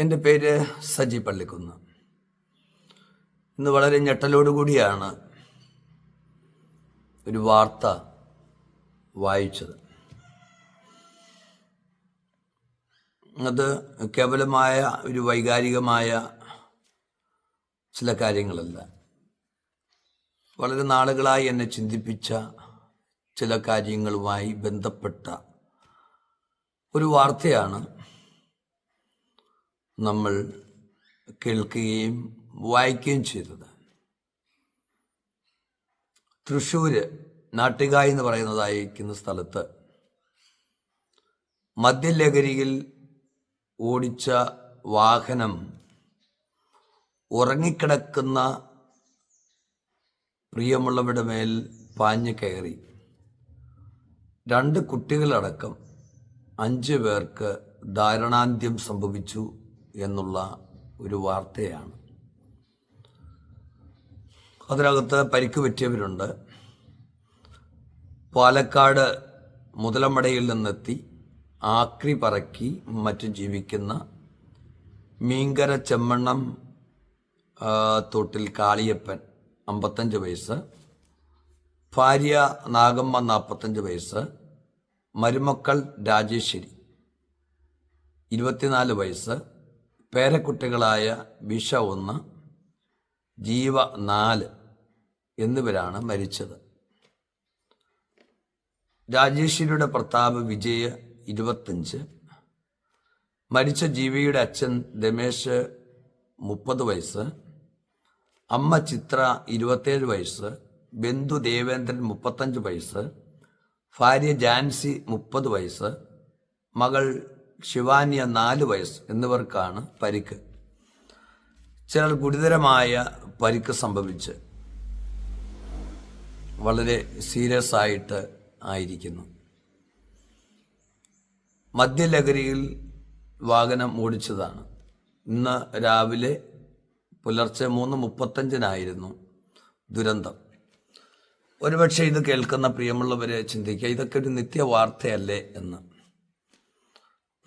എന്റെ പേര് സജി പള്ളിക്കുന്ന്. ഇന്ന് വളരെ ഞെട്ടലോടുകൂടിയാണ് ഒരു വാർത്ത വായിച്ചത്. അത് കേവലമായ ഒരു വൈകാരികമായ ചില കാര്യങ്ങളല്ല. വളരെ നാളുകളായി എന്നെ ചിന്തിപ്പിച്ച ചില കാര്യങ്ങളുമായി ബന്ധപ്പെട്ട ഒരു വാർത്തയാണ് നമ്മൾ കേൾക്കുകയും വായിക്കുകയും ചെയ്തത്. തൃശ്ശൂര് നാട്ടിക എന്ന് പറയുന്നതായിരിക്കുന്ന സ്ഥലത്ത് മദ്യലഹരിയിൽ ഓടിച്ച വാഹനം ഉറങ്ങിക്കിടക്കുന്ന പ്രിയമുള്ളവരുടെ മേൽ പാഞ്ഞു കയറി. രണ്ട് കുട്ടികളടക്കം അഞ്ച് പേർക്ക് ദാരുണാന്ത്യം സംഭവിച്ചു. എന്നുള്ള ഒരു വാർത്തയാണ്. അതിനകത്ത് പരിക്ക് പറ്റിയവരുണ്ട്. പാലക്കാട് മുതലമടയിൽ നിന്നെത്തി ആക്രി പറക്കി മറ്റും ജീവിക്കുന്ന മീങ്കര ചെമ്മണ്ണം തൊട്ടിൽ കാളിയപ്പൻ അമ്പത്തഞ്ച് വയസ്സ് ഭാര്യ നാഗമ്മ നാൽപ്പത്തഞ്ച് വയസ്സ് മരുമക്കൾ രാജേശ്വരി ഇരുപത്തിനാല് വയസ്സ് പേരക്കുട്ടികളായ വിഷ ഒന്ന് ജീവ നാല് എന്നിവരാണ് മരിച്ചത്. രാജേശ്വരിയുടെ ഭർത്താവ് വിജയ് ഇരുപത്തഞ്ച് മരിച്ച ജീവിയുടെ അച്ഛൻ രമേശ് മുപ്പത് വയസ്സ് അമ്മ ചിത്ര ഇരുപത്തേഴ് വയസ്സ് ബന്ധു ദേവേന്ദ്രൻ മുപ്പത്തഞ്ച് വയസ്സ് ഭാര്യ ജാൻസി മുപ്പത് വയസ്സ് മകൾ ശിവാനിയ നാല് വയസ്സ് എന്നിവർക്കാണ് പരിക്ക്. ചിലർ ഗുരുതരമായ പരിക്ക് സംഭവിച്ച് വളരെ സീരിയസ് ആയിട്ട് ആയിരിക്കുന്നു. മദ്യലഹരിയിൽ വാഹനം ഓടിച്ചതാണ്. ഇന്ന് രാവിലെ പുലർച്ചെ മൂന്ന് മുപ്പത്തഞ്ചിനായിരുന്നു ദുരന്തം. ഒരുപക്ഷെ ഇത് കേൾക്കുന്ന പ്രിയമുള്ളവരെ ചിന്തിക്കുക ഇതൊക്കെ ഒരു നിത്യവാർത്തയല്ലേ എന്ന്.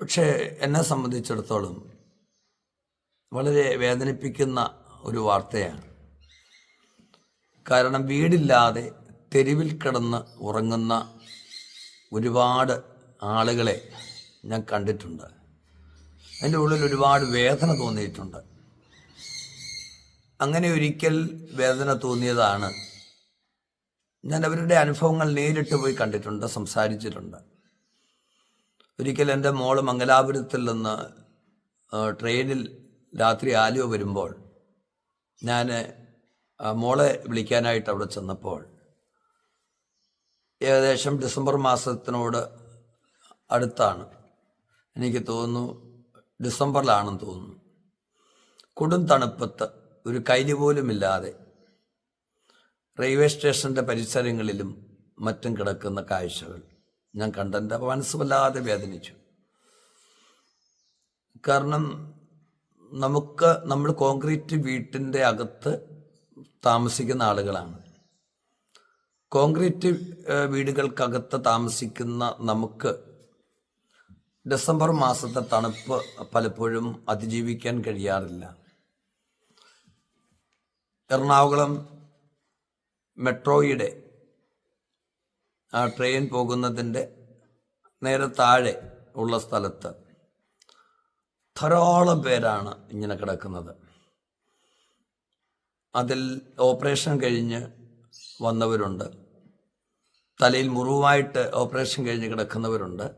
പക്ഷേ എന്നെ സംബന്ധിച്ചിടത്തോളം വളരെ വേദനിപ്പിക്കുന്ന ഒരു വാർത്തയാണ്. കാരണം വീടില്ലാതെ തെരുവിൽ കിടന്ന് ഉറങ്ങുന്ന ഒരുപാട് ആളുകളെ ഞാൻ കണ്ടിട്ടുണ്ട്. എന്റെ ഉള്ളിൽ ഒരുപാട് വേദന തോന്നിയിട്ടുണ്ട്. അങ്ങനെ ഒരിക്കൽ വേദന തോന്നിയതാണ്. ഞാൻ അവരുടെ അനുഭവങ്ങൾ നേരിട്ട് പോയി കണ്ടിട്ടുണ്ട് സംസാരിച്ചിട്ടുണ്ട്. ഒരിക്കൽ എന്റെ മോൾ മംഗലാപുരത്തിൽ നിന്ന് ട്രെയിനിൽ രാത്രി ആലുവ വരുമ്പോൾ ഞാൻ മോളെ വിളിക്കാനായിട്ട് അവിടെ ചെന്നപ്പോൾ ഏകദേശം ഡിസംബർ മാസത്തിനോട് അടുത്താണ്. എനിക്ക് തോന്നുന്നു ഡിസംബറിലാണെന്ന് തോന്നുന്നു. കൊടും തണുപ്പത്ത് ഒരു കൈലി പോലുമില്ലാതെ റെയിൽവേ സ്റ്റേഷന്റെ പരിസരങ്ങളിലും മറ്റും കിടക്കുന്ന കാഴ്ചകൾ. ഞാൻ കണ്ടെന്റെ മനസ്സ് വല്ലാതെ വേദനിച്ചു. കാരണം നമുക്ക് നമ്മൾ കോൺക്രീറ്റ് വീട്ടിന്റെ അകത്ത് താമസിക്കുന്ന ആളുകളാണ്. കോൺക്രീറ്റ് വീടുകൾക്കകത്ത് താമസിക്കുന്ന നമുക്ക് ഡിസംബർ മാസത്തെ തണുപ്പ് പലപ്പോഴും അതിജീവിക്കാൻ കഴിയാറില്ല. എറണാകുളം മെട്രോയുടെ ആ ട്രെയിൻ പോകുന്നതിന്റെ നേരെ താഴെ ഉള്ള സ്ഥലത്ത് ധാരാളം പേരാണ് ഇങ്ങനെ കിടക്കുന്നത്. അതിൽ ഓപ്പറേഷൻ കഴിഞ്ഞ് വന്നവരുണ്ട്. തലയിൽ മുറിവായിട്ട് ഓപ്പറേഷൻ കഴിഞ്ഞ് കിടക്കുന്നവരുണ്ട്.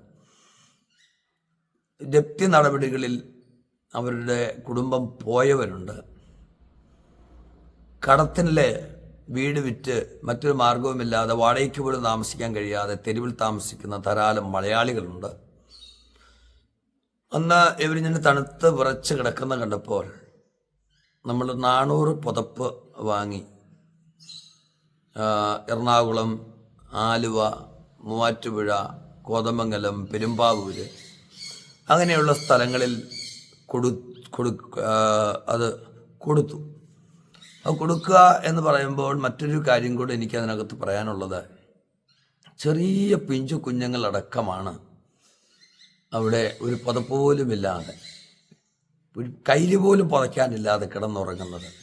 ജപ്തി നടപടികളിൽ അവരുടെ കുടുംബം പോയവരുണ്ട്. കടത്തിലെ വീട് വിറ്റ് മറ്റൊരു മാർഗവുമില്ലാതെ വാടകയ്ക്ക് പോലും താമസിക്കാൻ കഴിയാതെ തെരുവിൽ താമസിക്കുന്ന ധാരാളം മലയാളികളുണ്ട്. അന്ന് ഇവരിങ്ങനെ തണുത്ത് വിറച്ച് കിടക്കുന്ന കണ്ടപ്പോൾ നമ്മൾ നാനൂറ് പുതപ്പ് വാങ്ങി. എറണാകുളം ആലുവ മൂവാറ്റുപുഴ കോതമംഗലം പെരുമ്പാവൂര് അങ്ങനെയുള്ള സ്ഥലങ്ങളിൽ കൊടു കൊടു അത് കൊടുത്തു. അത് കൊടുക്കുക എന്ന് പറയുമ്പോൾ മറ്റൊരു കാര്യം കൂടെ എനിക്ക് അതിനകത്ത് പറയാനുള്ളത്. ചെറിയ പിഞ്ചു കുഞ്ഞുങ്ങളടക്കമാണ് അവിടെ ഒരു പുതപ്പോലുമില്ലാതെ ഒരു കയ്യിൽ പോലും പുതയ്ക്കാനില്ലാതെ കിടന്നുറങ്ങുന്നത്.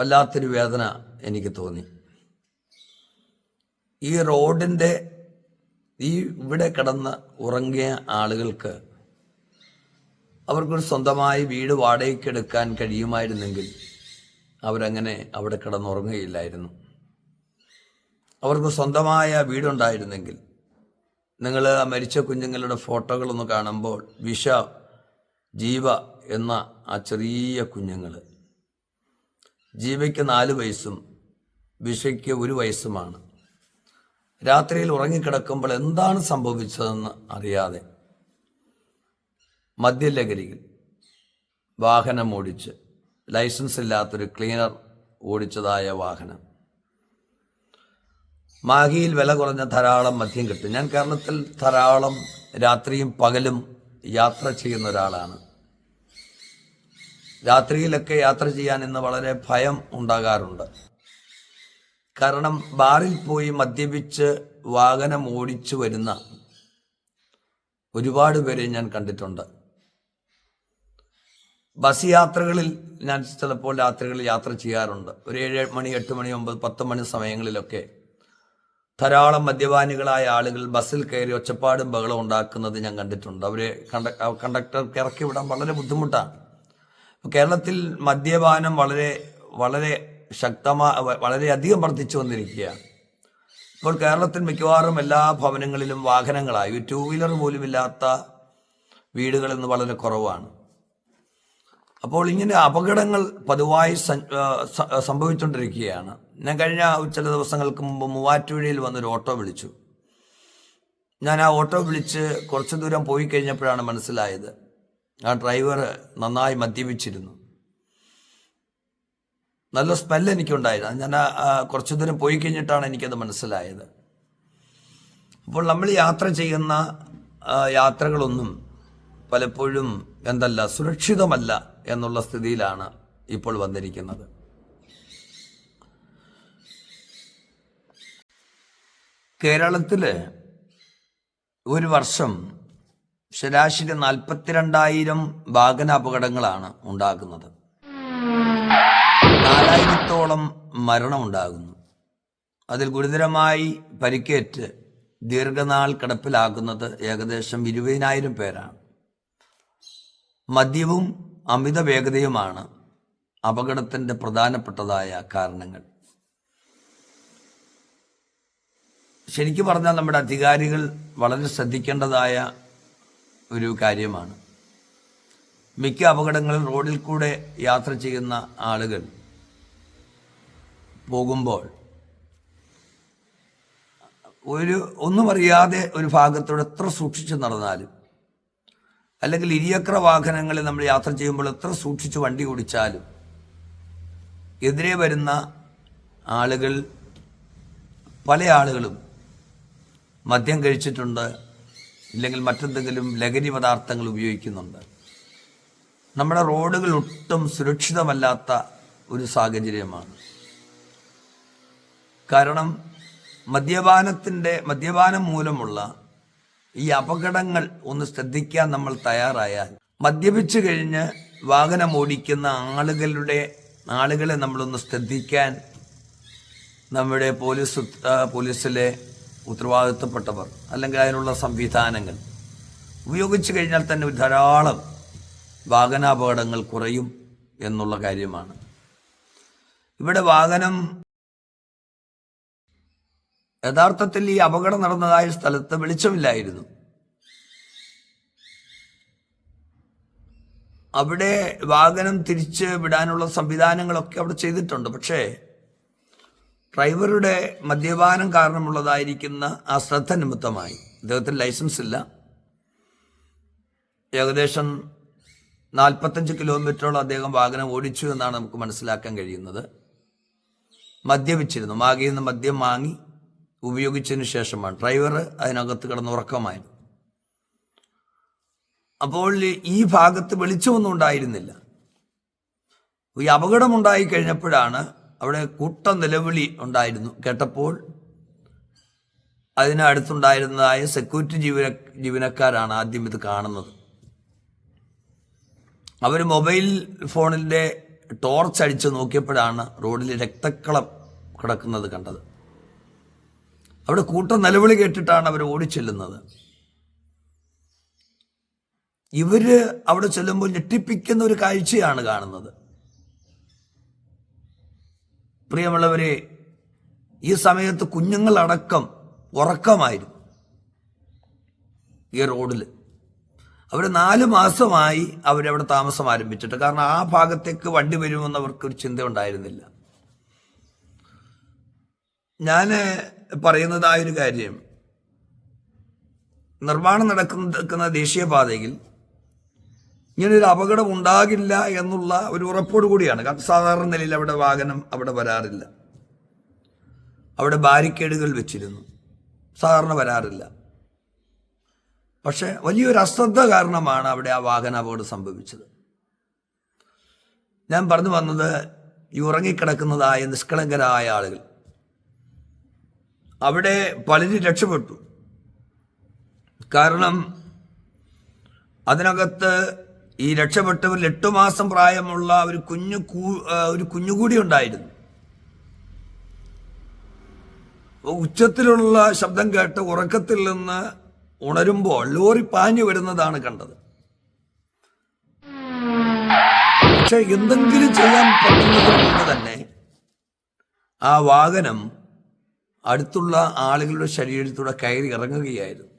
വല്ലാത്തൊരു വേദന എനിക്ക് തോന്നി. ഈ റോഡിന്റെ ഈ ഇവിടെ കിടന്ന് ഉറങ്ങിയ ആളുകൾക്ക് അവർക്കൊരു സ്വന്തമായി വീട് വാടകയ്ക്കെടുക്കാൻ കഴിയുമായിരുന്നെങ്കിൽ അവരങ്ങനെ അവിടെ കിടന്നുറങ്ങുകയില്ലായിരുന്നു. അവർക്ക് സ്വന്തമായ വീടുണ്ടായിരുന്നെങ്കിൽ നിങ്ങൾ ആ മരിച്ച കുഞ്ഞുങ്ങളുടെ ഫോട്ടോകളൊന്ന് കാണുമ്പോൾ വിഷ ജീവ എന്ന ആ ചെറിയ കുഞ്ഞുങ്ങൾ ജീവയ്ക്ക് നാല് വയസ്സും വിഷയ്ക്ക് ഒരു വയസ്സുമാണ്. രാത്രിയിൽ ഉറങ്ങിക്കിടക്കുമ്പോൾ എന്താണ് സംഭവിച്ചതെന്ന് അറിയാതെ മദ്യലഹരിയിൽ വാഹനം ഓടിച്ച് ലൈസൻസ് ഇല്ലാത്തൊരു ക്ലീനർ ഓടിച്ചതായ വാഹനം. മാഹിയിൽ വില കുറഞ്ഞ ധാരാളം മദ്യം കിട്ടും. ഞാൻ കേരളത്തിൽ ധാരാളം രാത്രിയും പകലും യാത്ര ചെയ്യുന്ന ഒരാളാണ്. രാത്രിയിലൊക്കെ യാത്ര ചെയ്യാൻ ഇന്ന് വളരെ ഭയം ഉണ്ടാകാറുണ്ട്. കാരണം ബാറിൽ പോയി മദ്യപിച്ച് വാഹനം ഓടിച്ചു വരുന്ന ഒരുപാട് പേരെ ഞാൻ കണ്ടിട്ടുണ്ട്. ബസ് യാത്രകളിൽ ഞാൻ ചിലപ്പോൾ രാത്രികളിൽ യാത്ര ചെയ്യാറുണ്ട്. ഒരു ഏഴ് മണി എട്ട് മണി ഒമ്പത് പത്ത് മണി സമയങ്ങളിലൊക്കെ ധാരാളം മദ്യപാനികളായ ആളുകൾ ബസ്സിൽ കയറി ഒച്ചപ്പാടും ബഹളം ഉണ്ടാക്കുന്നത് ഞാൻ കണ്ടിട്ടുണ്ട്. അവരെ കണ്ട കണ്ടക്ടർക്ക് ഇറക്കി വിടാൻ വളരെ ബുദ്ധിമുട്ടാണ്. കേരളത്തിൽ മദ്യപാനം വളരെ വളരെ ശക്തമാ വ- വളരെയധികം വർദ്ധിച്ചു വന്നിരിക്കുകയാണ്. ഇപ്പോൾ കേരളത്തിൽ മിക്കവാറും എല്ലാ ഭവനങ്ങളിലും വാഹനങ്ങളായി. ടൂ വീലർ പോലും ഇല്ലാത്ത വീടുകൾ വളരെ കുറവാണ്. അപ്പോൾ ഇങ്ങനെ അപകടങ്ങൾ പതിവായി സംഭവിച്ചുകൊണ്ടിരിക്കുകയാണ് ഞാൻ കഴിഞ്ഞ ചില ദിവസങ്ങൾക്ക് മുമ്പ് മൂവാറ്റുപുഴയിൽ വന്നൊരു ഓട്ടോ വിളിച്ചു. ഞാൻ ആ ഓട്ടോ വിളിച്ച് കുറച്ച് ദൂരം പോയി കഴിഞ്ഞപ്പോഴാണ് മനസ്സിലായത്. ആ ഡ്രൈവർ നന്നായി മദ്യപിച്ചിരുന്നു. നല്ല സ്മെല്ല് എനിക്കുണ്ടായിരുന്നു. ഞാൻ കുറച്ച് ദൂരം പോയി കഴിഞ്ഞിട്ടാണ് എനിക്കത് മനസ്സിലായത്. അപ്പോൾ നമ്മൾ യാത്ര ചെയ്യുന്ന യാത്രകളൊന്നും പലപ്പോഴും എന്തല്ല സുരക്ഷിതമല്ല. എന്നുള്ള സ്ഥിതിയിലാണ് ഇപ്പോൾ വന്നിരിക്കുന്നത്. കേരളത്തിൽ ഒരു വർഷം ശരാശരി നാൽപ്പത്തിരണ്ടായിരം വാഹന അപകടങ്ങളാണ് ഉണ്ടാകുന്നത്. നാലായിരത്തോളം മരണമുണ്ടാകുന്നു. അതിൽ ഗുരുതരമായി പരിക്കേറ്റ് ദീർഘനാൾ കിടപ്പിലാകുന്നത് ഏകദേശം ഇരുപതിനായിരം പേരാണ്. മദ്യവും അമിത വേഗതയുമാണ് അപകടത്തിന്റെ പ്രധാനപ്പെട്ടതായ കാരണങ്ങൾ. ശരിക്കും പറഞ്ഞാൽ നമ്മുടെ അധികാരികൾ വളരെ ശ്രദ്ധിക്കേണ്ടതായ ഒരു കാര്യമാണ്. മിക്ക അപകടങ്ങളും റോഡിൽ കൂടെ യാത്ര ചെയ്യുന്ന ആളുകൾ പോകുമ്പോൾ ഒരു ഒന്നും അറിയാതെ ഒരു ഭാഗത്തോടെ എത്ര സൂക്ഷിച്ച് നടന്നാലും അല്ലെങ്കിൽ ഇരുചക്ര വാഹനങ്ങളിൽ നമ്മൾ യാത്ര ചെയ്യുമ്പോൾ എത്ര സൂക്ഷിച്ച് വണ്ടി ഓടിച്ചാലും എതിരെ വരുന്ന ആളുകൾ പല ആളുകളും മദ്യം കഴിച്ചിട്ടുണ്ട് ഇല്ലെങ്കിൽ മറ്റെന്തെങ്കിലും ലഹരി പദാർത്ഥങ്ങൾ ഉപയോഗിക്കുന്നുണ്ട്. നമ്മുടെ റോഡുകൾ ഒട്ടും സുരക്ഷിതമല്ലാത്ത ഒരു സാഹചര്യമാണ്. കാരണം മദ്യപാനത്തിന്റെ മദ്യപാനം മൂലമുള്ള ഈ അപകടങ്ങൾ ഒന്ന് ശ്രദ്ധിക്കാൻ നമ്മൾ തയ്യാറായാൽ മദ്യപിച്ചു കഴിഞ്ഞ് വാഹനം ഓടിക്കുന്ന ആളുകളുടെ ആളുകളെ നമ്മളൊന്ന് ശ്രദ്ധിക്കാൻ നമ്മുടെ പോലീസ് പോലീസിലെ ഉത്തരവാദിത്തപ്പെട്ടവർ അല്ലെങ്കിൽ അതിനുള്ള സംവിധാനങ്ങൾ ഉപയോഗിച്ചു കഴിഞ്ഞാൽ തന്നെ ധാരാളം വാഹനാപകടങ്ങൾ കുറയും എന്നുള്ള കാര്യമാണ്. ഇവിടെ വാഹനം യഥാർത്ഥത്തിൽ ഈ അപകടം നടന്നതായ സ്ഥലത്ത് വെളിച്ചമില്ലായിരുന്നു. അവിടെ വാഹനം തിരിച്ച് വിടാനുള്ള സംവിധാനങ്ങളൊക്കെ അവിടെ ചെയ്തിട്ടുണ്ട്. പക്ഷേ ഡ്രൈവറുടെ മദ്യപാനം കാരണമുള്ളതായിരിക്കുന്ന ആ ശ്രദ്ധ നിമിത്തമായി. അദ്ദേഹത്തിന് ലൈസൻസ് ഇല്ല. ഏകദേശം നാൽപ്പത്തഞ്ച് കിലോമീറ്ററോളം അദ്ദേഹം വാഹനം ഓടിച്ചു എന്നാണ് നമുക്ക് മനസ്സിലാക്കാൻ കഴിയുന്നത്. മദ്യപിച്ചിരുന്നു. മാഗിയിൽ നിന്ന് മദ്യം വാങ്ങി ഉപയോഗിച്ചതിന് ശേഷമാണ് ഡ്രൈവർ അതിനകത്ത് കിടന്ന് ഉറക്കമായിരുന്നു അപ്പോൾ ഈ ഭാഗത്ത് വെളിച്ചമൊന്നും ഉണ്ടായിരുന്നില്ല. ഈ അപകടമുണ്ടായി കഴിഞ്ഞപ്പോഴാണ് അവിടെ കൂട്ട നിലവിളി ഉണ്ടായിരുന്നു. കേട്ടപ്പോൾ അതിനടുത്തുണ്ടായിരുന്നതായ സെക്യൂരിറ്റി ജീവന ജീവനക്കാരാണ് ആദ്യം ഇത് കാണുന്നത്. അവർ മൊബൈൽ ഫോണിന്റെ ടോർച്ച് അടിച്ച് നോക്കിയപ്പോഴാണ് റോഡിൽ രക്തക്കളം കിടക്കുന്നത് കണ്ടത്. അവിടെ കൂട്ടം നിലവിളി കേട്ടിട്ടാണ് അവർ ഓടിച്ചെല്ലുന്നത്. ഇവർ അവിടെ ചെല്ലുമ്പോൾ ഞെട്ടിപ്പിക്കുന്ന ഒരു കാഴ്ചയാണ് കാണുന്നത്. പ്രിയമുള്ളവരെ ഈ സമയത്ത് കുഞ്ഞുങ്ങളടക്കം ഉറക്കമായിരുന്നു ഈ റോഡിൽ അവർ നാല് മാസമായി അവരവിടെ താമസം ആരംഭിച്ചിട്ട് കാരണം ആ ഭാഗത്തേക്ക് വണ്ടി വരുമെന്ന് അവർക്കൊരു ചിന്ത ഉണ്ടായിരുന്നില്ല ഞാൻ പറയുന്നതായ ഒരു കാര്യം. നിർമ്മാണം നടക്കുന്ന ദേശീയപാതയിൽ ഇങ്ങനൊരു അപകടം ഉണ്ടാകില്ല എന്നുള്ള ഒരു ഉറപ്പോട് കൂടിയാണ്. കാരണം സാധാരണ നിലയിൽ അവിടെ വാഹനം അവിടെ വരാറില്ല. അവിടെ ബാരിക്കേഡുകൾ വെച്ചിരുന്നു. സാധാരണ വരാറില്ല. പക്ഷേ വലിയൊരു അശ്രദ്ധ കാരണമാണ് അവിടെ ആ വാഹന അപകടം സംഭവിച്ചത്. ഞാൻ പറഞ്ഞു വന്നത് ഈ ഉറങ്ങിക്കിടക്കുന്നതായ നിഷ്കളങ്കരായ ആളുകൾ. അവിടെ പലരും രക്ഷപ്പെട്ടു. കാരണം അതിനകത്ത് ഈ രക്ഷപ്പെട്ടവരിൽ എട്ടു മാസം പ്രായമുള്ള ഒരു കുഞ്ഞു ഒരു കുഞ്ഞുകൂടി ഉണ്ടായിരുന്നു. ഉച്ചത്തിലുള്ള ശബ്ദം കേട്ട് ഉറക്കത്തിൽ നിന്ന് ഉണരുമ്പോൾ ലോറി പാഞ്ഞു വരുന്നതാണ് കണ്ടത്. പക്ഷെ എന്തെങ്കിലും ചെയ്യാൻ പറ്റുന്നതിന് മുമ്പ് തന്നെ ആ വാഹനം അടുത്തുള്ള ആളുകളുടെ ശരീരത്തൂടെ കയറി ഇറങ്ങുകയായിരുന്നു.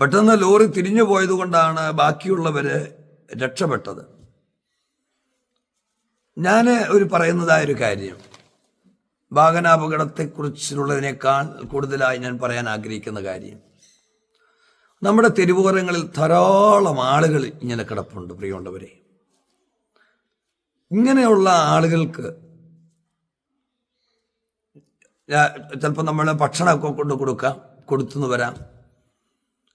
പെട്ടെന്ന് ലോറി തിരിഞ്ഞു പോയതുകൊണ്ടാണ് ബാക്കിയുള്ളവര് രക്ഷപ്പെട്ടത്. ഞാൻ ഒരു പറയുന്നതായ ഒരു കാര്യം. വാഹനാപകടത്തെക്കുറിച്ചുള്ളതിനേക്കാൾ കൂടുതലായി ഞാൻ പറയാൻ ആഗ്രഹിക്കുന്ന കാര്യം. നമ്മുടെ തെരുവോരങ്ങളിൽ ധാരാളം ആളുകൾ ഇങ്ങനെ കിടപ്പുണ്ട് പ്രിയമുള്ളവരെ. ഇങ്ങനെയുള്ള ആളുകൾക്ക് ചിലപ്പോൾ നമ്മൾ ഭക്ഷണമൊക്കെ കൊണ്ട് കൊടുക്കാം കൊടുത്തുനിന്ന് വരാം.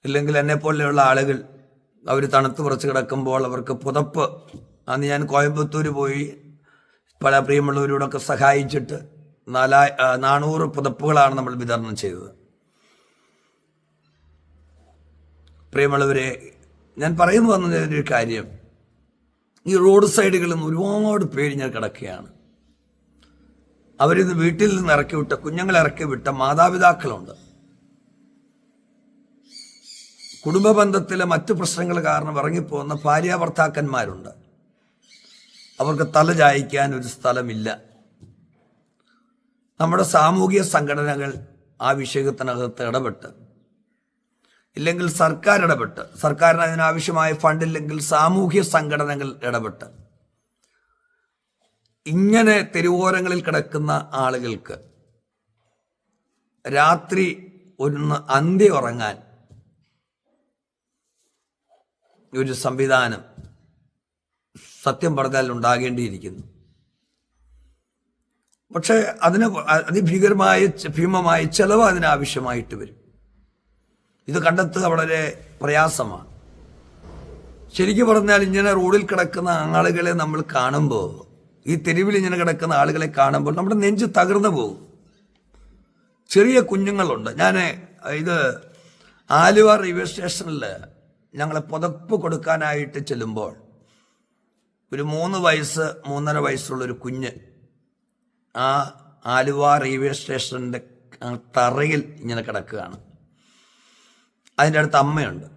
ഇല്ലെങ്കിൽ എന്നെ പോലെയുള്ള ആളുകൾ അവർ തണുത്ത് കുറച്ച് കിടക്കുമ്പോൾ അവർക്ക് പുതപ്പ്. അന്ന് ഞാൻ കോയമ്പത്തൂർ പോയി പല പ്രിയമുള്ളവരോടൊക്കെ സഹായിച്ചിട്ട് നാലാ നാനൂറ് പുതപ്പുകളാണ് നമ്മൾ വിതരണം ചെയ്തത്. പ്രിയമുള്ളവരെ ഞാൻ പറയുന്നു വന്നതിന്റെ ഒരു കാര്യം. ഈ റോഡ് സൈഡുകളിൽ നിന്ന് ഒരുപാട് പേര് ഞാൻ കിടക്കുകയാണ്. അവരിത് വീട്ടിൽ നിന്ന് ഇറക്കി വിട്ട കുഞ്ഞുങ്ങളെ ഇറക്കി വിട്ട മാതാപിതാക്കളുണ്ട്. കുടുംബ ബന്ധത്തിലെ മറ്റു പ്രശ്നങ്ങൾ കാരണം ഇറങ്ങിപ്പോകുന്ന ഭാര്യ ഭർത്താക്കന്മാരുണ്ട് അവർക്ക് തല ചായ്ക്കാൻ ഒരു സ്ഥലമില്ല. നമ്മുടെ സാമൂഹിക സംഘടനകൾ ആ വിഷയത്തിനകത്ത് ഇടപെട്ട് ഇല്ലെങ്കിൽ സർക്കാർ ഇടപെട്ട് സർക്കാരിന് അതിനാവശ്യമായ ഫണ്ടില്ലെങ്കിൽ സാമൂഹ്യ സംഘടനകൾ ഇടപെട്ട്. ഇങ്ങനെ തെരുവോരങ്ങളിൽ കിടക്കുന്ന ആളുകൾക്ക് രാത്രി ഒന്ന് അന്ത്യ ഉറങ്ങാൻ ഒരു സംവിധാനം സത്യം പറഞ്ഞാൽ ഉണ്ടാകേണ്ടിയിരിക്കുന്നു. പക്ഷേ അതിന് അതിഭീകരമായ ഭീമമായ ചെലവ് അതിനാവശ്യമായിട്ട് വരും. ഇത് കണ്ടെത്തുക വളരെ പ്രയാസമാണ്. ശരിക്കും പറഞ്ഞാൽ ഇങ്ങനെ റോഡിൽ കിടക്കുന്ന ആളുകളെ നമ്മൾ കാണുമ്പോൾ ഈ തെരുവിൽ ഇങ്ങനെ കിടക്കുന്ന ആളുകളെ കാണുമ്പോൾ നമ്മുടെ നെഞ്ച് തകർന്നു പോകും. ചെറിയ കുഞ്ഞുങ്ങളുണ്ട്. ഞാൻ ഇത് ആലുവ റെയിൽവേ സ്റ്റേഷനിൽ ഞങ്ങളെ പുതപ്പ് കൊടുക്കാനായിട്ട് ചെല്ലുമ്പോൾ ഒരു മൂന്ന് വയസ്സ് മൂന്നര വയസ്സുള്ള ഒരു കുഞ്ഞ് ആ ആലുവ റെയിൽവേ സ്റ്റേഷന്റെ തറയിൽ ഇങ്ങനെ കിടക്കുകയാണ്. അതിന്റെ അടുത്ത് അമ്മയുണ്ട്.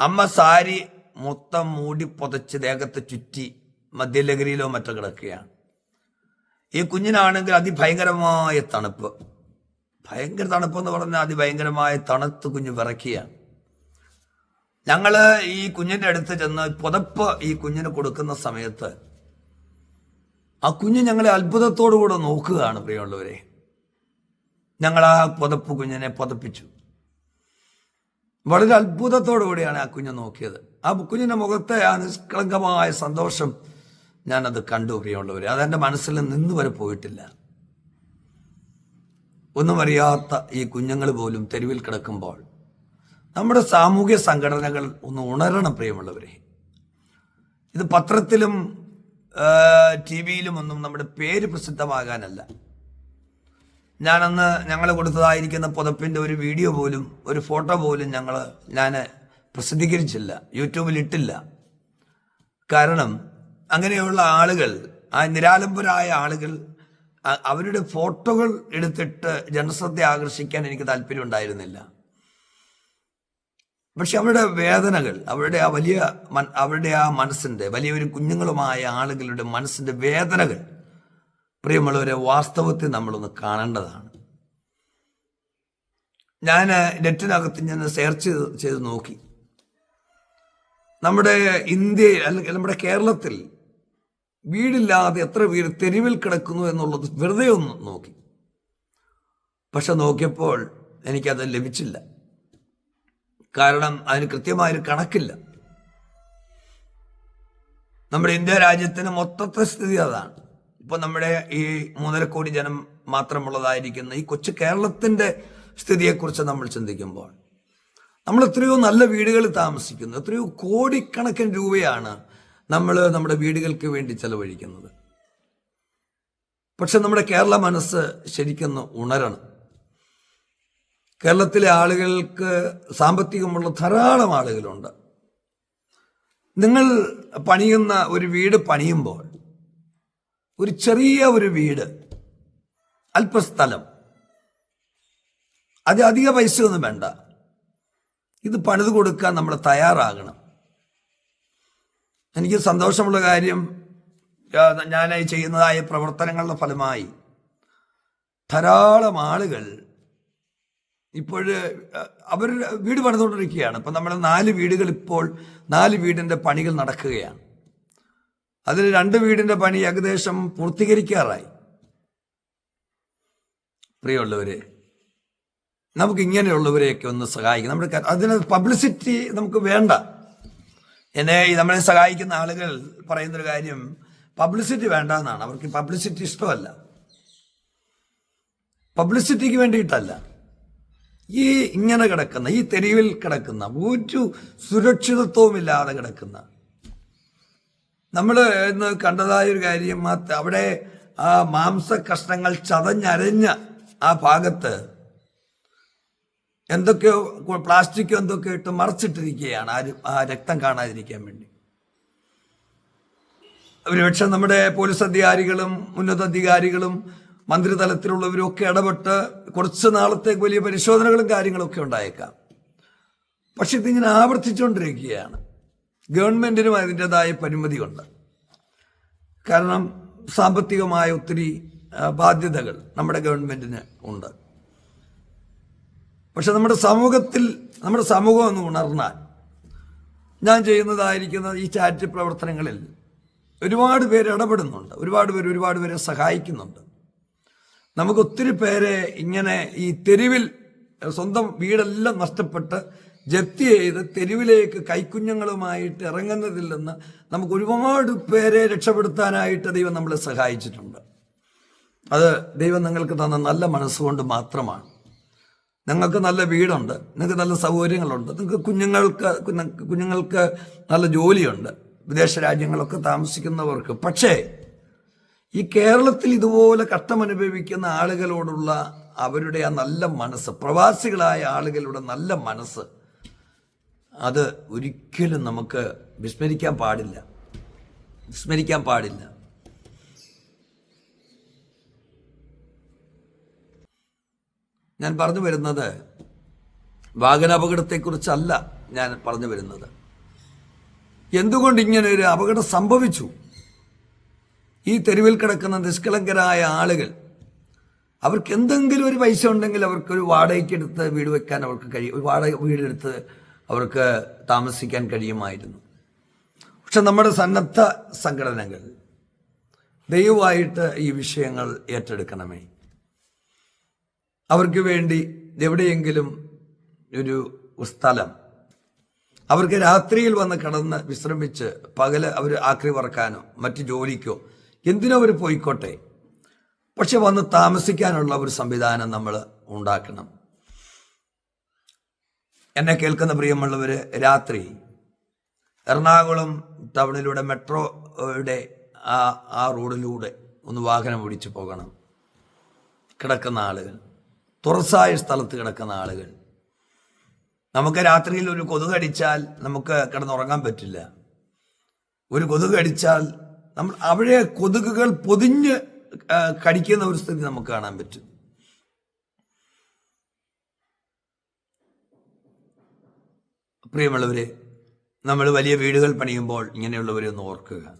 അമ്മ സാരി മൊത്തം മൂടി പുതച്ച് ദേഹത്ത് ചുറ്റി മദ്യലഹരിയിലോ മറ്റോ കിടക്കുകയാണ് ഈ കുഞ്ഞിനാണെങ്കിൽ അതിഭയങ്കരമായ തണുപ്പ്. ഭയങ്കര തണുപ്പെന്ന് പറഞ്ഞാൽ അതിഭയങ്കരമായ തണുത്ത് കുഞ്ഞ് വിറയ്ക്കുകയാണ് ഞങ്ങൾ ഈ കുഞ്ഞിന്റെ അടുത്ത് ചെന്ന് പുതപ്പ് ഈ കുഞ്ഞിന് കൊടുക്കുന്ന സമയത്ത് ആ കുഞ്ഞ് ഞങ്ങളെ അത്ഭുതത്തോടുകൂടെ നോക്കുകയാണ് പ്രിയമുള്ളവരെ. ഞങ്ങൾ ആ പുതപ്പ് കുഞ്ഞിനെ പുതപ്പിച്ചു. വളരെ അത്ഭുതത്തോടു കൂടിയാണ് ആ കുഞ്ഞ് നോക്കിയത്. ആ കുഞ്ഞിന്റെ മുഖത്തെ ആ നിഷ്കളങ്കമായ സന്തോഷം ഞാനത് കണ്ടു പ്രിയമുള്ളവർ അതെന്റെ മനസ്സിൽ നിന്ന് വരെ പോയിട്ടില്ല. ഒന്നും അറിയാത്ത ഈ കുഞ്ഞുങ്ങൾ പോലും തെരുവിൽ കിടക്കുമ്പോൾ നമ്മുടെ സാമൂഹ്യ സംഘടനകൾ ഒന്ന് ഉണരണം പ്രിയമുള്ളവരെ. ഇത് പത്രത്തിലും ടി വിയിലും ഒന്നും നമ്മുടെ പേര് പ്രസിദ്ധമാകാനല്ല. ഞാനന്ന് ഞങ്ങൾ കൊടുത്തതായിരിക്കുന്ന പുതപ്പിന്റെ ഒരു വീഡിയോ പോലും ഒരു ഫോട്ടോ പോലും ഞങ്ങൾ ഞാൻ പ്രസിദ്ധീകരിച്ചില്ല. യൂട്യൂബിൽ ഇട്ടില്ല. കാരണം അങ്ങനെയുള്ള ആളുകൾ ആ നിരാലംബരായ ആളുകൾ അവരുടെ ഫോട്ടോകൾ എടുത്തിട്ട് ജനശ്രദ്ധ ആകർഷിക്കാൻ എനിക്ക് താല്പര്യം ഉണ്ടായിരുന്നില്ല. പക്ഷെ അവരുടെ വേദനകൾ അവരുടെ ആ വലിയ അവരുടെ ആ മനസ്സിന്റെ വലിയൊരു കുഞ്ഞുങ്ങളുമായ ആളുകളുടെ മനസ്സിന്റെ വേദനകൾ പ്രിയമുള്ളവരെ വാസ്തവത്തിൽ നമ്മളൊന്ന് കാണേണ്ടതാണ്. ഞാൻ നെറ്റിനകത്ത് ഞാൻ സെർച്ച് ചെയ്ത് നോക്കി. നമ്മുടെ ഇന്ത്യയിൽ അല്ലെങ്കിൽ നമ്മുടെ കേരളത്തിൽ വീടില്ലാതെ എത്ര പേര് തെരുവിൽ കിടക്കുന്നു എന്നുള്ളത് വെറുതെ ഒന്ന് നോക്കി. പക്ഷെ നോക്കിയപ്പോൾ എനിക്കത് ലഭിച്ചില്ല. കാരണം അതിന് കൃത്യമായൊരു കണക്കില്ല. നമ്മുടെ ഇന്ത്യ രാജ്യത്തിന് മൊത്തത്തെ സ്ഥിതി അതാണ്. ഇപ്പൊ നമ്മുടെ ഈ മൂന്നര കോടി ജനം മാത്രമുള്ളതായിരിക്കുന്ന ഈ കൊച്ചു കേരളത്തിന്റെ സ്ഥിതിയെക്കുറിച്ച് നമ്മൾ ചിന്തിക്കുമ്പോൾ നമ്മൾ എത്രയോ നല്ല വീടുകളിൽ താമസിക്കുന്നു. എത്രയോ കോടിക്കണക്കിന് രൂപയാണ് നമ്മൾ നമ്മുടെ വീടുകൾക്ക് വേണ്ടി ചെലവഴിക്കുന്നത്. പക്ഷെ നമ്മുടെ കേരള മനസ്സ് ശരിക്കും ഉണരണം. കേരളത്തിലെ ആളുകൾക്ക് സാമ്പത്തികമുള്ള ധാരാളം ആളുകളുണ്ട്. നിങ്ങൾ പണിയുന്ന ഒരു വീട് പണിയുമ്പോൾ ഒരു ചെറിയ ഒരു വീട് അല്പസ്ഥലം അത് അധിക പൈസ ഒന്നും വേണ്ട. ഇത് പണിത് കൊടുക്കാൻ നമ്മൾ തയ്യാറാകണം. എനിക്ക് സന്തോഷമുള്ള കാര്യം ഞാൻ ചെയ്യുന്നതായ പ്രവർത്തനങ്ങളുടെ ഫലമായി ധാരാളം ആളുകൾ ഇപ്പോഴ് അവർ വീട് പണിതുകൊണ്ടിരിക്കുകയാണ്. ഇപ്പം നമ്മൾ നാല് വീടുകൾ ഇപ്പോൾ നാല് വീടിന്റെ പണികൾ നടക്കുകയാണ്. അതിൽ രണ്ട് വീടിന്റെ പണി ഏകദേശം പൂർത്തീകരിക്കാറായി. പ്രിയമുള്ളവരെ നമുക്ക് ഇങ്ങനെയുള്ളവരെയൊക്കെ ഒന്ന് സഹായിക്കാം നമ്മുടെ അതിന് പബ്ലിസിറ്റി നമുക്ക് വേണ്ട. എന്നെ നമ്മളെ സഹായിക്കുന്ന ആളുകൾ പറയുന്നൊരു കാര്യം പബ്ലിസിറ്റി വേണ്ട എന്നാണ് അവർക്ക് പബ്ലിസിറ്റി ഇഷ്ടമല്ല. പബ്ലിസിറ്റിക്ക് വേണ്ടിയിട്ടല്ല. ഈ ഇങ്ങനെ കിടക്കുന്ന ഈ തെരുവിൽ കിടക്കുന്ന ഒരു സുരക്ഷിതത്വമില്ലാതെ കിടക്കുന്ന. നമ്മൾ ഇന്ന് കണ്ടതായ ഒരു കാര്യം അവിടെ ആ മാംസ കഷ്ണങ്ങൾ ചതഞ്ഞരഞ്ഞ ആ ഭാഗത്ത് എന്തൊക്കെയോ പ്ലാസ്റ്റിക്കോ എന്തൊക്കെയോ ഇട്ട് മറച്ചിട്ടിരിക്കുകയാണ്. ആ ആ രക്തം കാണാതിരിക്കാൻ വേണ്ടി. ഒരുപക്ഷെ നമ്മുടെ പോലീസ് അധികാരികളും ഉന്നത അധികാരികളും മന്ത്രിതലത്തിലുള്ളവരും ഒക്കെ ഇടപെട്ട് കുറച്ച് നാളത്തേക്ക് വലിയ പരിശോധനകളും കാര്യങ്ങളൊക്കെ ഉണ്ടായേക്കാം. പക്ഷെ ഇതിങ്ങനെ ആവർത്തിച്ചുകൊണ്ടിരിക്കുകയാണ് ഗവൺമെന്റിനും അതിന്റെതായ പരിമിതിയുണ്ട്. കാരണം സാമ്പത്തികമായ ഒത്തിരി ബാധ്യതകൾ നമ്മുടെ ഗവൺമെന്റിന് ഉണ്ട്. പക്ഷെ നമ്മുടെ സമൂഹത്തിൽ നമ്മുടെ സമൂഹം ഒന്ന് ഉണർന്നാൽ. ഞാൻ ചെയ്യുന്നതായിരിക്കുന്ന ഈ ചാരിറ്റി പ്രവർത്തനങ്ങളിൽ ഒരുപാട് പേര് ഇടപെടുന്നുണ്ട്. ഒരുപാട് പേര് ഒരുപാട് പേരെ സഹായിക്കുന്നുണ്ട്. നമുക്ക് ഒത്തിരി പേരെ ഇങ്ങനെ ഈ തെരുവിൽ സ്വന്തം വീടെല്ലാം നഷ്ടപ്പെട്ട് ജപ്തി ചെയ്ത് തെരുവിലേക്ക് കൈക്കുഞ്ഞുങ്ങളുമായിട്ട് ഇറങ്ങുന്നതിൽ നിന്ന് നമുക്ക് ഒരുപാട് പേരെ രക്ഷപ്പെടുത്താനായിട്ട് ദൈവം നമ്മളെ സഹായിച്ചിട്ടുണ്ട്. അത് ദൈവം നിങ്ങൾക്ക് തന്ന നല്ല മനസ്സുകൊണ്ട് മാത്രമാണ്. നിങ്ങൾക്ക് നല്ല വീടുണ്ട് നിങ്ങൾക്ക് നല്ല സൗകര്യങ്ങളുണ്ട് നിങ്ങൾക്ക് കുഞ്ഞുങ്ങൾക്ക് കുഞ്ഞുങ്ങൾക്ക് നല്ല ജോലിയുണ്ട് വിദേശ രാജ്യങ്ങളൊക്കെ താമസിക്കുന്നവർക്ക്. പക്ഷേ ഈ കേരളത്തിൽ ഇതുപോലെ കഷ്ടമനുഭവിക്കുന്ന ആളുകളോടുള്ള അവരുടെ ആ നല്ല മനസ്സ് പ്രവാസികളായ ആളുകളുടെ നല്ല മനസ്സ് അത് ഒരിക്കലും നമുക്ക് വിസ്മരിക്കാൻ പാടില്ല. വിസ്മരിക്കാൻ പാടില്ല. ഞാൻ പറഞ്ഞു വരുന്നത് വാഹനാപകടത്തെക്കുറിച്ചല്ല ഞാൻ പറഞ്ഞു വരുന്നത്. എന്തുകൊണ്ട് ഇങ്ങനെ ഒരു അപകടം സംഭവിച്ചു? ഈ തെരുവിൽ കിടക്കുന്ന നിഷ്കളങ്കരായ ആളുകൾ അവർക്ക് എന്തെങ്കിലും ഒരു പൈസ ഉണ്ടെങ്കിൽ അവർക്കൊരു വാടകയ്ക്ക് എടുത്ത് വീട് വെക്കാൻ അവർക്ക് കഴിയും ഒരു വാടക വീടെടുത്ത് അവർക്ക് താമസിക്കാൻ കഴിയുമായിരുന്നു. പക്ഷെ നമ്മുടെ സന്നദ്ധ സംഘടനകൾ ദയവായിട്ട് ഈ വിഷയങ്ങൾ ഏറ്റെടുക്കണമേ. അവർക്ക് വേണ്ടി എവിടെയെങ്കിലും ഒരു സ്ഥലം. അവർക്ക് രാത്രിയിൽ വന്ന് കിടന്ന് വിശ്രമിച്ച് പകൽ അവർ ആക്രി വറക്കാനോ മറ്റു ജോലിക്കോ എന്തിനോ അവർ പോയിക്കോട്ടെ. പക്ഷെ വന്ന് താമസിക്കാനുള്ള ഒരു സംവിധാനം നമ്മൾ ഉണ്ടാക്കണം. എന്നെ കേൾക്കുന്ന പ്രിയമുള്ളവർ രാത്രി എറണാകുളം ടൗണിലൂടെ മെട്രോയുടെ ആ ആ റോഡിലൂടെ ഒന്ന് വാഹനം ഓടിച്ചു പോകണം. കിടക്കുന്ന ആളുകൾ. തുറസായ സ്ഥലത്ത് കിടക്കുന്ന ആളുകൾ. നമുക്ക് രാത്രിയിൽ ഒരു കൊതുക് അടിച്ചാൽ നമുക്ക് കിടന്നുറങ്ങാൻ പറ്റില്ല. ഒരു കൊതുക് അടിച്ചാൽ നമ്മൾ അവിടെ കൊതുകുകൾ പൊതിഞ്ഞ് കടിക്കുന്ന ഒരു സ്ഥിതി നമുക്ക് കാണാൻ പറ്റും. പ്രിയമുള്ളവരെ നമ്മൾ വലിയ വീടുകൾ പണിയുമ്പോൾ ഇങ്ങനെയുള്ളവരെ ഒന്ന് ഓർക്കുക.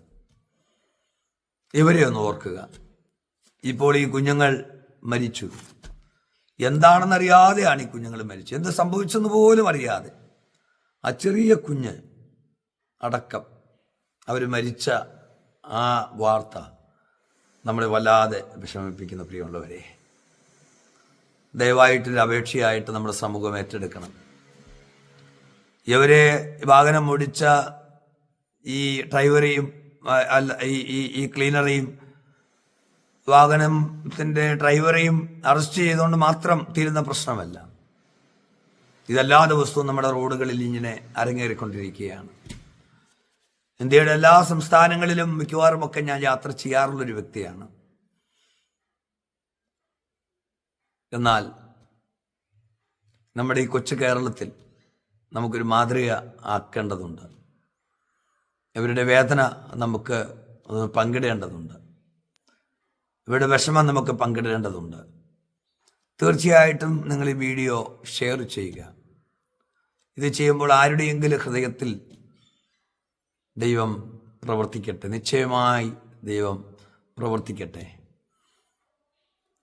ഇവരെ ഒന്ന് ഓർക്കുക. ഇപ്പോൾ ഈ കുഞ്ഞുങ്ങൾ മരിച്ചു. എന്താണെന്നറിയാതെയാണ് ഈ കുഞ്ഞുങ്ങൾ മരിച്ചത്. എന്ത് സംഭവിച്ചെന്ന് പോലും അറിയാതെ. ആ ചെറിയ കുഞ്ഞ് അടക്കം അവർ മരിച്ച ആ വാർത്ത നമ്മളെ വല്ലാതെ വിഷമിപ്പിക്കുന്ന പ്രിയമുള്ളവരെ ദയവായിട്ടൊരു അപേക്ഷയായിട്ട് നമ്മുടെ സമൂഹം ഏറ്റെടുക്കണം. ഇവരെ വാഹനം ഓടിച്ച ഈ ഡ്രൈവറെയും അല്ല ഈ ഈ ക്ലീനറെയും വാഹനത്തിന്റെ ഡ്രൈവറെയും അറസ്റ്റ് ചെയ്തുകൊണ്ട് മാത്രം തീരുന്ന പ്രശ്നമല്ല. ഇതെല്ലാ ദിവസവും നമ്മുടെ റോഡുകളിൽ ഇങ്ങനെ അരങ്ങേറിക്കൊണ്ടിരിക്കുകയാണ്. ഇന്ത്യയുടെ എല്ലാ സംസ്ഥാനങ്ങളിലും മിക്കവാറും ഒക്കെ ഞാൻ യാത്ര ചെയ്യാറുള്ളൊരു വ്യക്തിയാണ്. എന്നാൽ നമ്മുടെ ഈ കൊച്ചു കേരളത്തിൽ നമുക്കൊരു മാതൃക ആക്കേണ്ടതുണ്ട്. ഇവരുടെ വേദന നമുക്ക് പങ്കിടേണ്ടതുണ്ട്. ഇവരുടെ വിഷമം നമുക്ക് പങ്കിടേണ്ടതുണ്ട്. തീർച്ചയായിട്ടും നിങ്ങൾ ഈ വീഡിയോ ഷെയർ ചെയ്യുക. ഇത് ചെയ്യുമ്പോൾ ആരുടെയെങ്കിലും ഹൃദയത്തിൽ ദൈവം പ്രവർത്തിക്കട്ടെ. നിശ്ചയമായി ദൈവം പ്രവർത്തിക്കട്ടെ.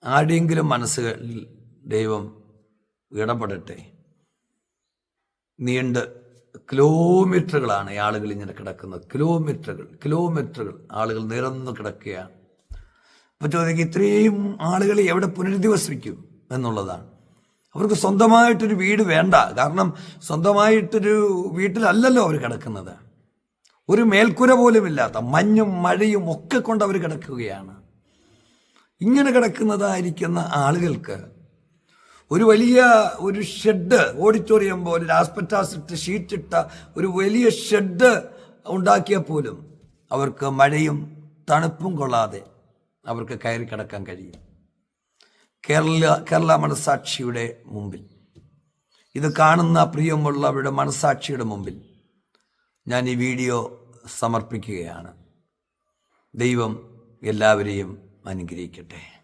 ആരുടെയെങ്കിലും മനസ്സുകളിൽ ദൈവം ഇടപെടട്ടെ. നീണ്ട് കിലോമീറ്ററുകളാണ് ആളുകൾ ഇങ്ങനെ കിടക്കുന്നത്. കിലോമീറ്ററുകൾ കിലോമീറ്ററുകൾ ആളുകൾ നിരന്നു കിടക്കുകയാണ്. അപ്പൊ ചോദിക്കും ഇത്രയും ആളുകളെ എവിടെ പുനരധിവസിക്കും എന്നുള്ളതാണ്. അവർക്ക് സ്വന്തമായിട്ടൊരു വീട് വേണ്ട. കാരണം സ്വന്തമായിട്ടൊരു വീട്ടിലല്ലല്ലോ അവർ കിടക്കുന്നത്. ഒരു മേൽക്കുര പോലും ഇല്ലാത്ത മഞ്ഞും മഴയും ഒക്കെ കൊണ്ട് അവർ കിടക്കുകയാണ്. ഇങ്ങനെ കിടക്കുന്നതായിരിക്കുന്ന ആളുകൾക്ക് ഒരു വലിയ ഒരു ഷെഡ് ഓഡിറ്റോറിയം പോലെ ഒരു ആസ്പെറ്റാസ് ഇട്ട് ഷീറ്റ് ഒരു വലിയ ഷെഡ് ഉണ്ടാക്കിയാൽ പോലും അവർക്ക് മഴയും തണുപ്പും കൊള്ളാതെ അവർക്ക് കയറി കിടക്കാൻ കഴിയും. കേരള കേരള മനസാക്ഷിയുടെ മുമ്പിൽ. ഇത് കാണുന്ന പ്രിയമുള്ളവരുടെ മനസാക്ഷിയുടെ മുമ്പിൽ ഞാൻ ഈ വീഡിയോ സമർപ്പിക്കുകയാണ്. ദൈവം എല്ലാവരെയും അനുഗ്രഹിക്കട്ടെ.